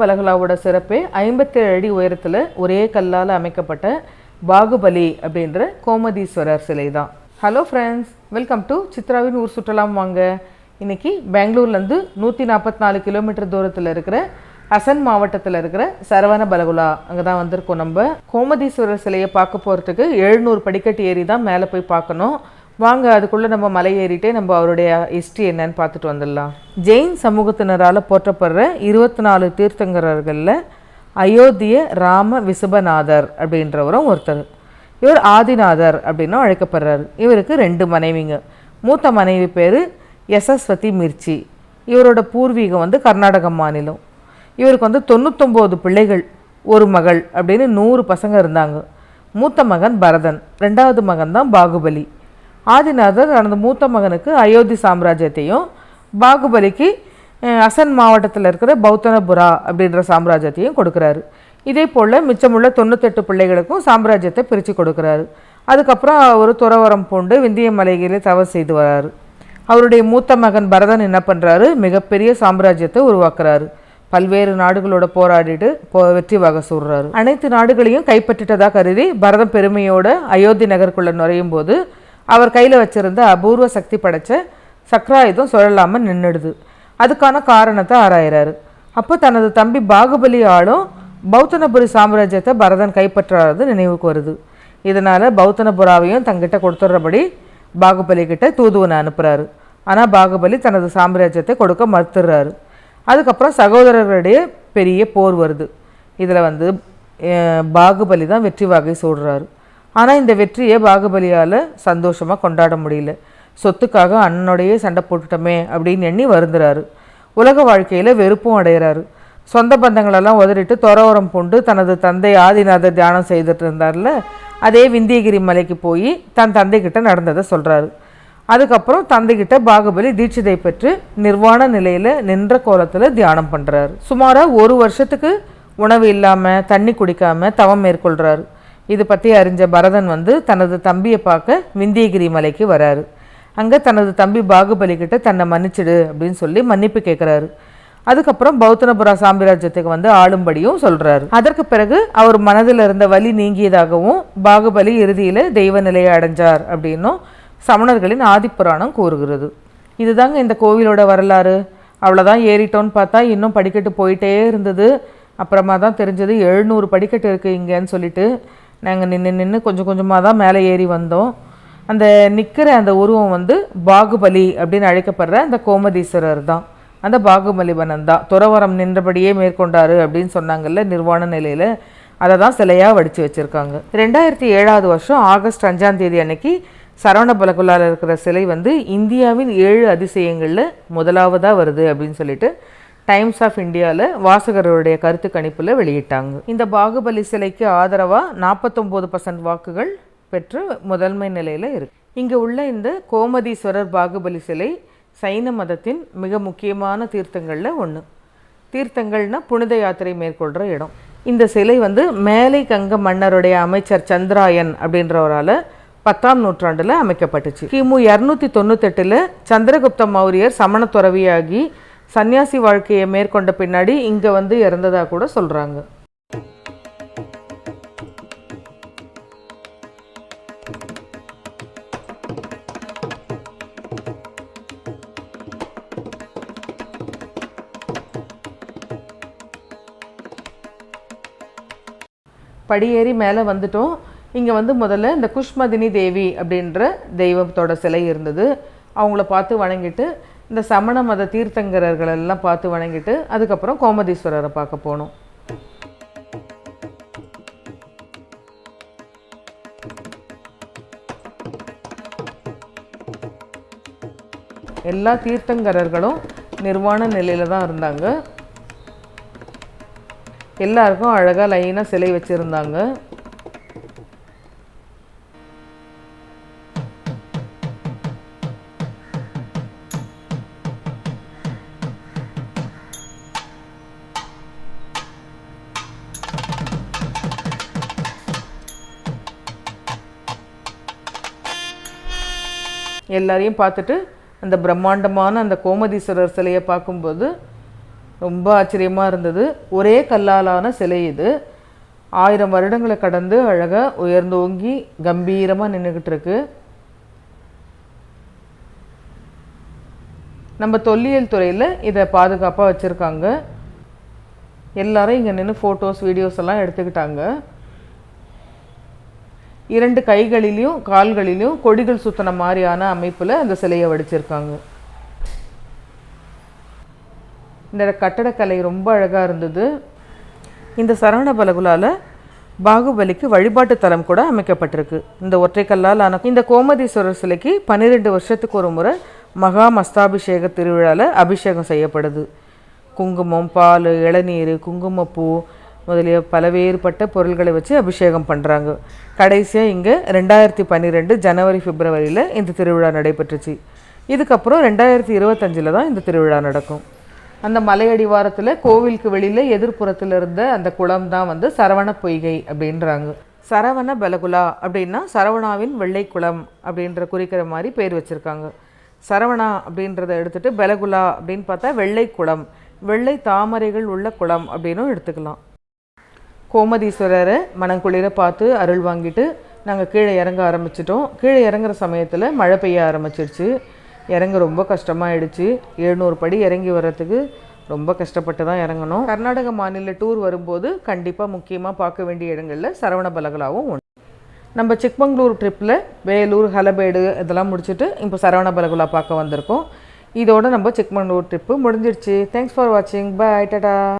பலகலாவோட சிறப்பே ஐம்பத்தேழு அடி உயரத்தில் ஒரே கல்லால் அமைக்கப்பட்ட பாகுபலி அப்படின்ற கோமதீஸ்வரர் சிலை தான் ஹலோ ஃப்ரெண்ட்ஸ் வெல்கம் டு சித்ராவின் ஊர் சுற்றலாம் வாங்க. இன்னைக்கு பெங்களூர்லேருந்து நூற்றி நாற்பத்தி நாலு கிலோமீட்டர் தூரத்தில் இருக்கிற அசன் மாவட்டத்தில் இருக்கிற சரவண பலகுலா அங்கே தான் வந்திருக்கோம் நம்ம. கோமதீஸ்வரர் சிலையை பார்க்க போகிறதுக்கு எழுநூறு படிக்கட்டு ஏறி தான் மேலே போய் பார்க்கணும். வாங்க அதுக்குள்ளே நம்ம மலை ஏறிட்டே நம்ம அவருடைய ஹிஸ்ட்ரி என்னன்னு பார்த்துட்டு வந்துடலாம். ஜெயின் சமூகத்தினரால் போற்றப்படுற இருபத்தி நாலு தீர்த்தங்கரர்களில் அயோத்திய ராம விசுபநாதர் அப்படின்றவரும் ஒருத்தர். இவர் ஆதிநாதர் அப்படின்னும் அழைக்கப்படுறாரு. இவருக்கு ரெண்டு மனைவிங்க. மூத்த மனைவி பேர் யசஸ்வதி மிர்ச்சி. இவரோட பூர்வீகம் வந்து கர்நாடக மாநிலம். இவருக்கு வந்து தொண்ணூத்தொம்போது பிள்ளைகள் ஒரு மகள் அப்படின்னு நூறு பசங்க இருந்தாங்க. மூத்த மகன் பரதன் ரெண்டாவது மகன் தான் பாகுபலி. ஆதிநாதர் தனது மூத்த மகனுக்கு அயோத்தி சாம்ராஜ்யத்தையும் பாகுபலிக்கு அசன் மாவட்டத்தில் இருக்கிற பௌத்தனபுரா அப்படின்ற சாம்ராஜ்யத்தையும் கொடுக்குறாரு. இதே போல் மிச்சமுள்ள தொண்ணூத்தெட்டு பிள்ளைகளுக்கும் சாம்ராஜ்யத்தை பிரித்து கொடுக்குறாரு. அதுக்கப்புறம் அவர் துறவரம் பூண்டு விந்திய மலைகளில் தவறு செய்து வராரு. அவருடைய மூத்த மகன் பரதன் என்ன பண்ணுறாரு மிகப்பெரிய சாம்ராஜ்யத்தை உருவாக்குறாரு. பல்வேறு நாடுகளோட போராடிட்டு போ வெற்றி வகை சூடுறாரு. அனைத்து நாடுகளையும் கைப்பற்றிட்டதாக கருதி பரதம் பெருமையோட அயோத்தி நகருக்குள்ளே நுழையும் போது அவர் கையில் வச்சிருந்த அபூர்வ சக்தி படைச்ச சக்ராயுதம் சுழலாமல் நின்றுடுது அதுக்கான காரணத்தை ஆராயிறாரு. அப்போ தனது தம்பி பாகுபலி ஆளும் பௌத்தனபுரி சாம்ராஜ்யத்தை பரதன் கைப்பற்றாதது நினைவுக்கு வருது. இதனால் பௌத்தனபுராவையும் தங்கிட்ட கொடுத்துட்றபடி பாகுபலி கிட்ட தூதுவனை அனுப்புகிறாரு ஆனால் பாகுபலி தனது சாம்ராஜ்யத்தை கொடுக்க மறுத்துடுறாரு. அதுக்கப்புறம் சகோதரர்களிடையே பெரிய போர் வருது. இதில் வந்து பாகுபலி தான் வெற்றி வகை சூடுறாரு. ஆனால் இந்த வெற்றியை பாகுபலியால் சந்தோஷமாக கொண்டாட முடியல. சொத்துக்காக அண்ணனோடையே சண்டை போட்டுட்டோமே அப்படின்னு எண்ணி வருந்துறாரு. உலக வாழ்க்கையில் வெறுப்பும் அடைகிறாரு சொந்த பந்தங்களெல்லாம் உதறிட்டு துறவரம் பூண்டு தனது தந்தை ஆதிநாதர் தியானம் செய்துட்டு இருந்தார்ல அதே விந்தியகிரி மலைக்கு போய் தன் தந்தைக்கிட்ட நடந்ததை சொல்கிறாரு அதுக்கப்புறம் தந்தைக்கிட்ட பாகுபலி தீட்சிதை பெற்று நிர்வாண நிலையில் நின்ற கோலத்தில் தியானம் பண்ணுறாரு சுமாராக ஒரு வருஷத்துக்கு உணவு இல்லாமல் தண்ணி குடிக்காமல் தவம் மேற்கொள்கிறாரு இது பற்றி அறிஞ்ச பரதன் வந்து தனது தம்பியை பார்க்க விந்தியகிரி மலைக்கு வராரு. அங்கே தனது தம்பி பாகுபலி கிட்ட தன்னை மன்னிச்சிடு அப்படின்னு சொல்லி மன்னிப்பு கேட்குறாரு அதுக்கப்புறம் பௌத்தனபுரா சாம்ராஜ்யத்துக்கு வந்து ஆளும்படியும் சொல்கிறாரு அதற்கு பிறகு அவர் மனதில் இருந்த வலி நீங்கியதாகவும் பாகுபலி இறுதியில் தெய்வ நிலையை அடைஞ்சார் அப்படின்னும் சமணர்களின் ஆதிப்புராணம் கூறுகிறது. இதுதாங்க இந்த கோவிலோட வரலாறு. அவ்வளோதான் ஏறிட்டோன்னு பார்த்தா இன்னும் படிக்கட்டு போயிட்டே இருந்தது. அப்புறமா தான் தெரிஞ்சது எழுநூறு படிக்கட்டு இருக்குது இங்கேன்னு சொல்லிட்டு நாங்கள் நின்று நின்று கொஞ்சம் கொஞ்சமாக தான் மேலே ஏறி வந்தோம். அந்த நிற்கிற அந்த உருவம் வந்து பாகுபலி அப்படின்னு அழைக்கப்படுற அந்த கோமதீஸ்வரர் தான். அந்த பாகுபலிபனன் தான். துறவரம் நின்றபடியே மேற்கொண்டார் அப்படின்னு சொன்னாங்கல்ல நிர்வாண நிலையில். அதை தான் சிலையாக வடித்து வச்சுருக்காங்க. ரெண்டாயிரத்தி ஏழாவது வருஷம் ஆகஸ்ட் அஞ்சாம் தேதி அன்னைக்கு சரவணபலகுலாவில் இருக்கிற சிலை வந்து இந்தியாவின் ஏழு அதிசயங்களில் முதலாவதாக வருது அப்படின்னு சொல்லிட்டு டைம்ஸ் ஆஃப் இந்தியாவில் வாசகர்களுடைய கருத்து கணிப்பில் வெளியிட்டாங்க. இந்த பாகுபலி சிலைக்கு ஆதரவாக நாற்பத்தொம்போது பர்சன்ட் வாக்குகள் பெற்று முதன்மை நிலையில் இருக்கு. இங்கே உள்ள இந்த கோமதீஸ்வரர் பாகுபலி சிலை சைன மதத்தின் மிக முக்கியமான தீர்த்தங்களில் ஒன்று தீர்த்தங்கள்னால் புனித யாத்திரை மேற்கொள்கிற இடம். இந்த சிலை வந்து மேலை கங்க மன்னருடைய அமைச்சர் சந்திராயன் அப்படின்றவரால் பத்தாம் நூற்றாண்டில் அமைக்கப்பட்டுச்சு. கிமு இரநூத்தி தொண்ணூத்தெட்டில் சந்திரகுப்த மௌரியர் சமண துறவியாகி சன்னியாசி வாழ்க்கையை மேற்கொண்ட பின்னாடி இங்கே வந்து இறந்ததா கூட சொல்கிறாங்க படியேறி மேலே வந்துட்டோம். இங்கே வந்து முதல்ல இந்த குஷ்மதினி தேவி அப்படின்ற தெய்வத்தோட சிலை இருந்தது. அவங்கள பார்த்து வணங்கிட்டு இந்த சமண மத தீர்த்தங்கரர்கள் எல்லாம் பார்த்து வணங்கிட்டு அதுக்கப்புறம் கோமதீஸ்வரரை பார்க்க போனோம். எல்லா தீர்த்தங்கரர்களும் நிர்வாண நிலையில் தான் இருந்தாங்க. எல்லாருக்கும் அழகாக லைனாக சிலை வச்சுருந்தாங்க. எல்லாரையும் பார்த்துட்டு அந்த பிரம்மாண்டமான அந்த கோமதீஸ்வரர் சிலையை பார்க்கும்போது ரொம்ப ஆச்சரியமாக இருந்தது. ஒரே கல்லாலான சிலை இது. ஆயிரம் வருடங்களை கடந்து அழகாக உயர்ந்தோங்கி கம்பீரமாக நின்றுக்கிட்டு இருக்கு. நம்ம தொல்லியல் துறையில் இதை பாதுகாப்பாக வச்சுருக்காங்க. எல்லாரும் இங்கே நின்று ஃபோட்டோஸ் வீடியோஸ் எல்லாம் எடுத்துக்கிட்டாங்க. இரண்டு கைகளிலையும் கால்களிலையும் கொடிகள் சுத்தின மாதிரியான அமைப்பில் அந்த சிலையை வடிச்சிருக்காங்க. இந்த கட்டடக்கலை ரொம்ப அழகாக இருந்தது. இந்த சரவண பலகுலால பாகுபலிக்கு வழிபாட்டு தலம் கூட அமைக்கப்பட்டிருக்கு. இந்த ஒற்றைக்கல்லால் ஆன இந்த கோமதீஸ்வரர் சிலைக்கு பன்னிரெண்டு வருஷத்துக்கு ஒரு முறை மகா மஸ்தாபிஷேக திருவிழாவில் அபிஷேகம் செய்யப்படுது. குங்குமம் பால் இளநீர் குங்குமப்பூ முதலிய பலவேறுபட்ட பொருள்களை வச்சு அபிஷேகம் பண்ணுறாங்க கடைசியாக இங்கே ரெண்டாயிரத்தி பன்னிரெண்டு ஜனவரி பிப்ரவரியில் இந்த திருவிழா நடைபெற்றுச்சு. இதுக்கப்புறம் ரெண்டாயிரத்தி இருபத்தஞ்சில் தான் இந்த திருவிழா நடக்கும். அந்த மலையடிவாரத்தில் கோவிலுக்கு வெளியில் எதிர்ப்புறத்தில் இருந்த அந்த குளம் தான் வந்து சரவண பொய்கை அப்படின்றாங்க. சரவண பலகுலா அப்படின்னா சரவணாவின் வெள்ளை குளம் அப்படின்ற குறிக்கிற மாதிரி பேர் வச்சுருக்காங்க. சரவணா அப்படின்றத எடுத்துகிட்டு பெலகுலா அப்படின்னு பார்த்தா வெள்ளை குளம் வெள்ளை தாமரைகள் உள்ள குளம் அப்படின்னும் எடுத்துக்கலாம். கோமதீஸ்வரரை மனங்குளிர பார்த்து அருள் வாங்கிட்டு நாங்கள் கீழே இறங்க ஆரம்பிச்சிட்டோம். கீழே இறங்குற சமயத்தில் மழை பெய்ய ஆரம்பிச்சிருச்சு. இறங்க ரொம்ப கஷ்டமாயிடுச்சு. எழுநூறு படி இறங்கி வர்றதுக்கு ரொம்ப கஷ்டப்பட்டு தான் இறங்கணும் கர்நாடக மாநில டூர் வரும்போது கண்டிப்பாக முக்கியமாக பார்க்க வேண்டிய இடங்களில் சரவண பலகலாவும் ஒன்று நம்ம சிக்மங்களூர் ட்ரிப்பில் வேலூர் ஹலபேடு இதெல்லாம் முடிச்சுட்டு இப்போ சரவண பலகுலா பார்க்க வந்திருக்கோம். இதோட நம்ம சிக்மங்களூர் ட்ரிப்பு முடிஞ்சிடுச்சு தேங்க்ஸ் ஃபார் வாட்சிங் பை டடா